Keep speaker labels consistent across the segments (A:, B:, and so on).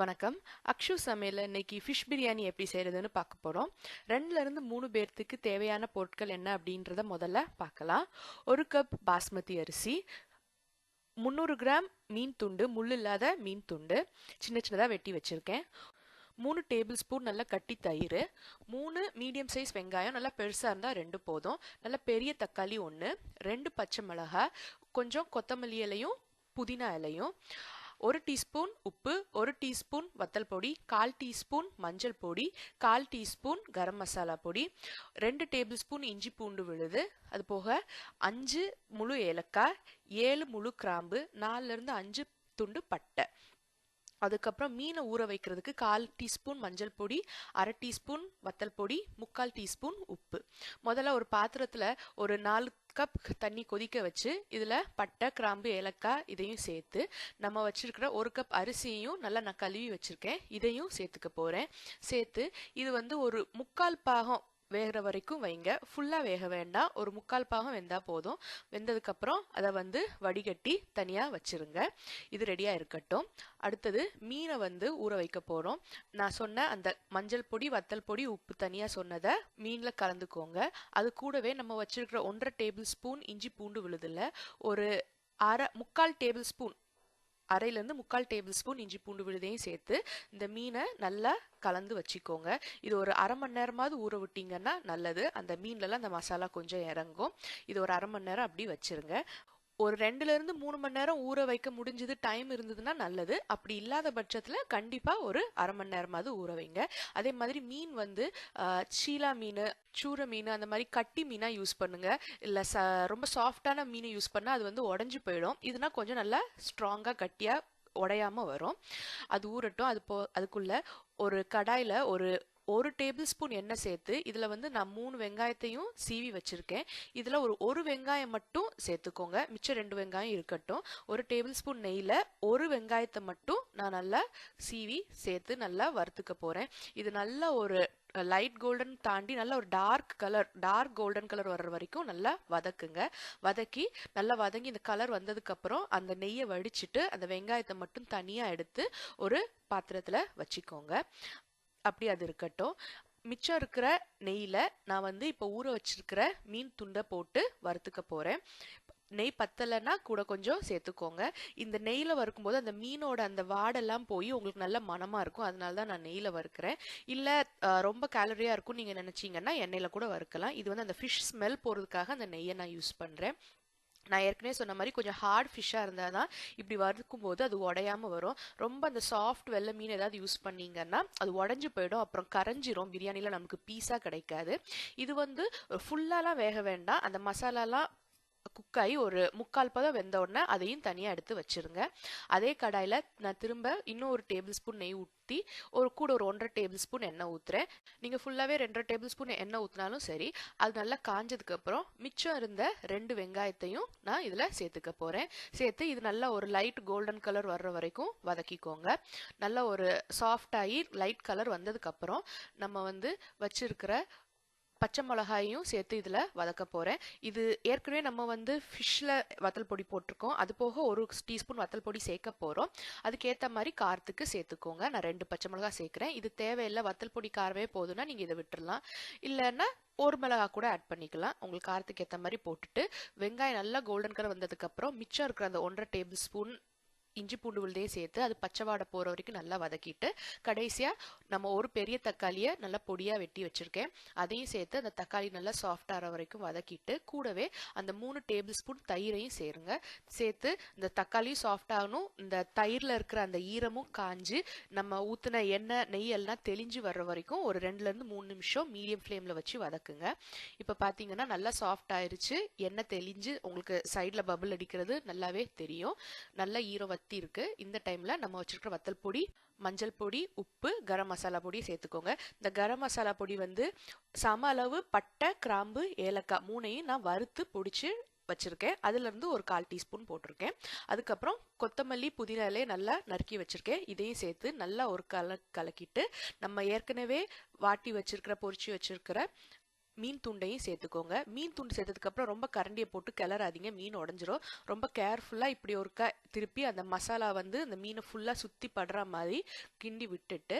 A: வணக்கம். அக்ஷு சமையல் இன்னைக்கு ஃபிஷ் பிரியாணி எப்படி செய்கிறதுன்னு பார்க்க போகிறோம் ரெண்டுலேருந்து மூணு பேர்த்துக்கு தேவையான பொருட்கள் என்ன அப்படின்றத முதல்ல பார்க்கலாம். ஒரு கப் பாஸ்மதி அரிசி முந்நூறு கிராம் மீன் துண்டு முள் இல்லாத மீன் துண்டு சின்ன சின்னதாக வெட்டி வச்சுருக்கேன். மூணு டேபிள் ஸ்பூன் நல்லா கட்டி தயிர் மூணு மீடியம் சைஸ் வெங்காயம் நல்லா பெருசாக இருந்தால் ரெண்டு போதும். நல்லா பெரிய தக்காளி ஒன்று ரெண்டு பச்சை மிளகாய் கொஞ்சம் கொத்தமல்லி இலையும் புதினா இலையும் ஒரு டீஸ்பூன் உப்பு ஒரு டீஸ்பூன் வத்தல் பொடி கால் டீஸ்பூன் மஞ்சள் பொடி கால் டீஸ்பூன் கரம் மசாலா பொடி ரெண்டு டேபிள் ஸ்பூன் இஞ்சி பூண்டு விழுது. அது போக அஞ்சு முழு ஏலக்காய் ஏழு முழு கிராம்பு நாலுலேருந்து அஞ்சு துண்டு பட்டை. அதுக்கப்புறம் மீனை ஊற வைக்கிறதுக்கு கால் டீஸ்பூன் மஞ்சள் பொடி அரை டீஸ்பூன் வத்தல் பொடி முக்கால் டீஸ்பூன் உப்பு. முதல்ல ஒரு பாத்திரத்தில் ஒரு நாலு கப் தண்ணி கொதிக்க வச்சு இதில் பட்டை கிராம்பு ஏலக்காய் இதையும் சேர்த்து நம்ம வச்சிருக்கிற ஒரு கப் அரிசியையும் நல்லா நான் கழுவி வச்சுருக்கேன். இதையும் சேர்த்துக்க போகிறேன் சேர்த்து இது வந்து ஒரு முக்கால் பாகம் வேகிற வரைக்கும் வைங்க. ஃபுல்லாக வேக வேண்டாம். ஒரு முக்கால் பாகம் வெந்தால் போதும். வெந்ததுக்கப்புறம் அதை வந்து வடிகட்டி தனியாக வச்சுருங்க. இது ரெடியாக இருக்கட்டும். அடுத்தது மீனை வந்து ஊற வைக்க போகிறோம் நான் சொன்ன அந்த மஞ்சள் பொடி வத்தல் பொடி உப்பு தனியாக சொன்னதை மீனில் கலந்துக்கோங்க. அது கூடவே நம்ம வச்சுருக்கிற ஒன்றரை டேபிள் ஸ்பூன் இஞ்சி பூண்டு விழுதில் ஒரு அரை முக்கால் டேபிள் ஸ்பூன் அரையிலேருந்து முக்கால் டேபிள் ஸ்பூன் இஞ்சி பூண்டு விழுதையும் சேர்த்து இந்த மீனை நல்லா கலந்து வச்சுக்கோங்க. இது ஒரு அரை மணி நேரமாவது ஊற விட்டிங்கன்னா நல்லது. அந்த மீன்லலாம் அந்த மசாலா கொஞ்சம் இறங்கும். இது ஒரு அரை மணி நேரம் அப்படி வச்சுருங்க. ஒரு ரெண்டுலேருந்து மூணு மணி நேரம் ஊற வைக்க முடிஞ்சது டைம் இருந்ததுன்னா நல்லது. அப்படி இல்லாத பட்சத்தில் கண்டிப்பாக ஒரு அரை மணி நேரமாவது ஊற வைங்க. அதே மாதிரி மீன் வந்து சீலா மீன் சூர மீன் அந்த மாதிரி கட்டி மீனாக யூஸ் பண்ணுங்க. இல்லை ச ரொம்ப சாஃப்டான மீனை யூஸ் பண்ணால் அது வந்து உடஞ்சி போயிடும். இதுனா கொஞ்சம் நல்லா ஸ்ட்ராங்காக கட்டியாக உடையாமல் வரும். அது ஊறட்டும். அது போ அதுக்குள்ளே ஒரு கடாயில் ஒரு ஒரு டேபிள் ஸ்பூன் எண்ணெய் சேர்த்து இதில் வந்து நான் மூணு வெங்காயத்தையும் சீவி வச்சுருக்கேன். இதில் ஒரு ஒரு வெங்காயம் மட்டும் சேர்த்துக்கோங்க. மிச்சம் ரெண்டு வெங்காயம் இருக்கட்டும். ஒரு டேபிள் ஸ்பூன் நெய்யில் ஒரு வெங்காயத்தை மட்டும் நான் நல்லா சீவி சேர்த்து நல்லா வறுத்துக்க போகிறேன் இது நல்ல ஒரு லைட் கோல்டன் தாண்டி நல்ல ஒரு dark colour dark golden colour வர்ற வரைக்கும் நல்லா வதக்குங்க. வதக்கி நல்லா வதங்கி இந்த கலர் வந்ததுக்கப்புறம் அந்த நெய்யை வடிச்சிட்டு அந்த வெங்காயத்தை மட்டும் தனியாக எடுத்து ஒரு பாத்திரத்தில் வச்சுக்கோங்க. அப்படி அது இருக்கட்டும். மிச்சம் இருக்கிற நெய்யில் நான் வந்து இப்போ ஊற வச்சிருக்கிற மீன் துண்டை போட்டு வறுத்துக்க போகிறேன் நெய் பத்தலைன்னா கூட கொஞ்சம் சேர்த்துக்கோங்க. இந்த நெய்யில் வறுக்கும்போது அந்த மீனோட அந்த வாடெல்லாம் போய் உங்களுக்கு நல்ல மனமாக இருக்கும். அதனால தான் நான் நெய்யில் வறுக்கிறேன். இல்லை ரொம்ப கேலரியாக இருக்கும் நீங்கள் நினச்சிங்கன்னா எண்ணெயில் கூட வறுக்கலாம். இது வந்து அந்த ஃபிஷ் ஸ்மெல் போகிறதுக்காக அந்த நெய்யை நான் யூஸ் பண்ணுறேன் நான் ஏற்கனவே சொன்ன மாதிரி கொஞ்சம் ஹார்ட் ஃபிஷ்ஷாக இருந்தால் தான் இப்படி வறுக்கும் போது அது உடையாமல் வரும். ரொம்ப அந்த சாஃப்ட் வெள்ளை மீன் ஏதாவது யூஸ் பண்ணிங்கன்னா அது உடஞ்சி போயிடும். அப்புறம் கரைஞ்சிரும். பிரியாணியில் நமக்கு பீஸாக கிடைக்காது. இது வந்து ஃபுல்லாலாம் வேக வேண்டாம். அந்த மசாலாலாம் குக் ஆகி ஒரு முக்கால் பதம் வெந்த உடனே அதையும் தனியாக எடுத்து வச்சிருங்க. அதே கடாயில் நான் திரும்ப இன்னும் ஒரு டேபிள் ஸ்பூன் நெய் ஊற்றி ஒரு கூட ஒரு ஒன்றரை டேபிள் ஸ்பூன் எண்ணெய் ஊற்றுறேன் நீங்கள் ஃபுல்லாகவே ரெண்டரை டேபிள் ஸ்பூன் எண்ணெய் ஊற்றினாலும் சரி அது நல்லா காஞ்சதுக்கப்புறம் மிச்சம் இருந்த ரெண்டு வெங்காயத்தையும் நான் இதில் சேர்த்துக்க போகிறேன் சேர்த்து இது நல்லா ஒரு லைட் கோல்டன் கலர் வர்ற வரைக்கும் வதக்கிக்கோங்க. நல்லா ஒரு சாஃப்டாகி லைட் கலர் வந்ததுக்கப்புறம் நம்ம வந்து வச்சுருக்கிற பச்சை மிளகாயும் சேர்த்து இதில் வதக்க போகிறேன் இது ஏற்கனவே நம்ம வந்து ஃபிஷ்ஷில் வத்தல் பொடி போட்டிருக்கோம். அது போக ஒரு டீஸ்பூன் வத்தல் பொடி சேர்க்க போகிறோம் அதுக்கேற்ற மாதிரி காரத்துக்கு சேர்த்துக்கோங்க. நான் ரெண்டு பச்சை மிளகா சேர்க்குறேன். இது தேவையில்லை வத்தல் பொடி காரவே போதுன்னா நீங்கள் இதை விட்டுடலாம் இல்லைன்னா ஒரு மிளகா கூட ஆட் பண்ணிக்கலாம். உங்களுக்கு காரத்துக்கு ஏற்ற மாதிரி போட்டுட்டு வெங்காயம் நல்லா கோல்டன் கலர் வந்ததுக்கப்புறம் மிச்சம் இருக்கிற அந்த ஒன்றரை டேபிள் ஸ்பூன் இஞ்சி பூண்டு விழுதையும் சேர்த்து அது பச்சை வாடை போகிற வரைக்கும் நல்லா வதக்கிட்டு கடைசியாக நம்ம ஒரு பெரிய தக்காளியை நல்லா பொடியாக வெட்டி வச்சுருக்கேன். அதையும் சேர்த்து அந்த தக்காளி நல்லா சாஃப்டாகிற வரைக்கும் வதக்கிட்டு கூடவே அந்த மூணு டேபிள் ஸ்பூன் தயிரையும் சேருங்க. சேர்த்து இந்த தக்காளியும் சாஃப்டாகணும் இந்த தயிரில் இருக்கிற அந்த ஈரமும் காஞ்சு நம்ம ஊற்றின எண்ணெய் நெய் எல்லாம் தெளிஞ்சு வர்ற வரைக்கும் ஒரு ரெண்டுலேருந்து மூணு நிமிஷம் மீடியம் ஃப்ளேமில் வச்சு வதக்குங்க. இப்போ பார்த்தீங்கன்னா நல்லா சாஃப்ட் ஆயிருச்சு. எண்ணெய் தெளிஞ்சு உங்களுக்கு சைடில் பபுள் அடிக்கிறது நல்லாவே தெரியும். நல்லா ஈரம் வத்தி இருக்கு. இந்த டைம்ல நம்ம வச்சிருக்கிற வத்தல் பொடி மஞ்சள் பொடி உப்பு கரம் மசாலா பொடி சேர்த்துக்கோங்க. இந்த கரம் மசாலா பொடி வந்து சம அளவு பட்டை கிராம்பு ஏலக்காய் மூணையும் நான் வறுத்து பொடிச்சு வச்சுருக்கேன். அதுலேருந்து ஒரு கால் டீஸ்பூன் போட்டிருக்கேன். அதுக்கப்புறம் கொத்தமல்லி புதினாலே நல்லா நறுக்கி வச்சுருக்கேன். இதையும் சேர்த்து நல்லா ஒரு கல கலக்கிட்டு நம்ம ஏற்கனவே வாட்டி வச்சிருக்கிற பொரிச்சு வச்சிருக்கிற மீன் துண்டையும் சேர்த்துக்கோங்க. மீன் துண்டு சேர்த்ததுக்கப்புறம் ரொம்ப கரண்டியை போட்டு கிளறாதீங்க. மீன் உடஞ்சிரும். ரொம்ப கேர்ஃபுல்லாக இப்படி ஒரு க திருப்பி அந்த மசாலா வந்து அந்த மீனை ஃபுல்லாக சுற்றி படுற மாதிரி கிண்டி விட்டுட்டு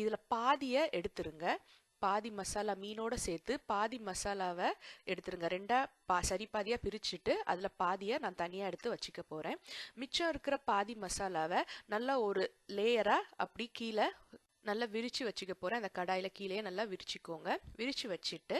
A: இதில் பாதியை எடுத்துருங்க. பாதி மசாலா மீனோட சேர்த்து பாதி மசாலாவை எடுத்துருங்க. ரெண்டாக பா சரி பாதியாக பிரிச்சுட்டு அதில் பாதியை நான் தனியாக எடுத்து வச்சுக்க போகிறேன் மிச்சம் இருக்கிற பாதி மசாலாவை நல்லா ஒரு லேயராக அப்படி கீழே நல்லா விரித்து வச்சுக்க போகிறேன் அந்த கடாயில் கீழே நல்லா விரிச்சுக்கோங்க. விரித்து வச்சுட்டு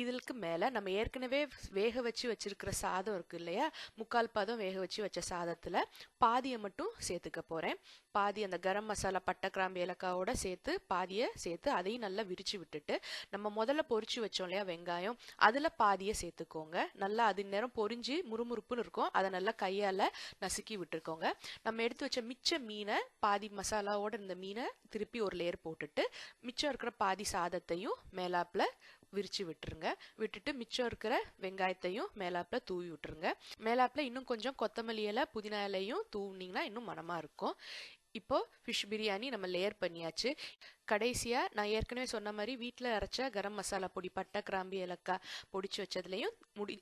A: இதுக்கு மேலே நம்ம ஏற்கனவே வேக வச்சு வச்சுருக்கிற சாதம் இருக்கு இல்லையா? முக்கால் பாதம் வேக வச்சு வச்ச சாதத்தில் பாதியை மட்டும் சேர்த்துக்க போகிறேன் பாதி அந்த கரம் மசாலா பட்டை கிராம்பு ஏலக்காவோட சேர்த்து பாதியை சேர்த்து அதையும் நல்லா விரித்து விட்டுட்டு நம்ம முதல்ல பொரிச்சு வச்சோம் இல்லையா வெங்காயம் அதில் பாதியை சேர்த்துக்கோங்க. நல்லா அது நேரம் பொரிஞ்சு முறுமுறுப்புன்னு இருக்கும். அதை நல்லா கையால் நசுக்கி விட்டுருக்கோங்க நம்ம எடுத்து வச்ச மிச்ச மீனை பாதி மசாலாவோட இருந்த மீனை திருப்பி ஒரு லேயர் போட்டுட்டு மிச்சம் இருக்கிற பாதி சாதத்தையும் மேலாப்பில் விரிச்சு விட்டுருங்க. விட்டுட்டு மிச்சம் இருக்கிற வெங்காயத்தையும் மேலாப்பில் தூவி விட்டுருங்க. மேலாப்பில் இன்னும் கொஞ்சம் கொத்தமல்லி இலை புதினா இலையும் தூவினீங்கன்னா இன்னும் மனமாக இருக்கும். இப்போ ஃபிஷ் பிரியாணி நம்ம லேயர் பண்ணியாச்சு. கடைசியாக நான் ஏற்கனவே சொன்ன மாதிரி வீட்டில் அரைச்ச கரம் மசாலா பொடி பட்டை கிராம்பு ஏலக்காய் பொடிச்சு வச்சதுலையும் முடி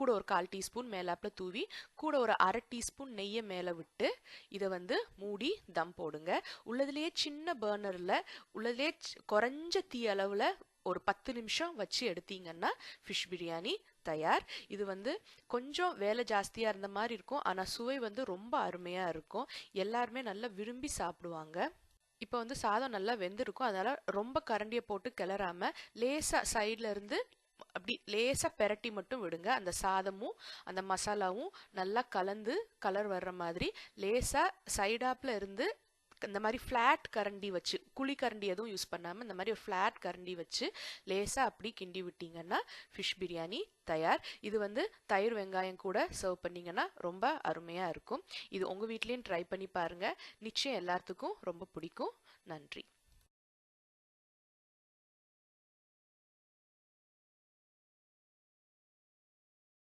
A: கூட ஒரு கால் டீஸ்பூன் மேலாப்பில் தூவி கூட ஒரு அரை டீஸ்பூன் நெய்யை மேலே விட்டு இதை வந்து மூடி தம் போடுங்க. உள்ளதுலேயே சின்ன பேர்னரில் உள்ளதுலேயே குறைஞ்ச தீ அளவில் ஒரு பத்து நிமிஷம் வச்சு எடுத்தீங்கன்னா ஃபிஷ் பிரியாணி தயார். இது வந்து கொஞ்சம் வேலை ஜாஸ்தியாக இருந்த மாதிரி இருக்கும். ஆனால் சுவை வந்து ரொம்ப அருமையாக இருக்கும். எல்லாருமே நல்லா விரும்பி சாப்பிடுவாங்க. இப்போ வந்து சாதம் நல்லா வெந்திருக்கும். அதனால் ரொம்ப கரண்டியை போட்டு கிளறாமல் லேசாக சைடில் இருந்து அப்படி லேசாக பெரட்டி மட்டும் விடுங்க. அந்த சாதமும் அந்த மசாலாவும் நல்லா கலந்து கலர் வர்ற மாதிரி லேசாக சைடாப்பில் இருந்து இந்த மாதிரி ஃப்ளாட் கரண்டி வச்சு குழி கரண்டி எதுவும் யூஸ் பண்ணாமல் இந்த மாதிரி ஒரு ஃப்ளாட் கரண்டி வச்சு லேசாக அப்படி கிண்டி விட்டீங்கன்னா ஃபிஷ் பிரியாணி தயார். இது வந்து தயிர் வெங்காயம் கூட சர்வ் பண்ணிங்கன்னா ரொம்ப அருமையாக இருக்கும். இது உங்கள் வீட்லேயும் ட்ரை பண்ணி பாருங்கள் நிச்சயம் எல்லாத்துக்கும் ரொம்ப பிடிக்கும். நன்றி.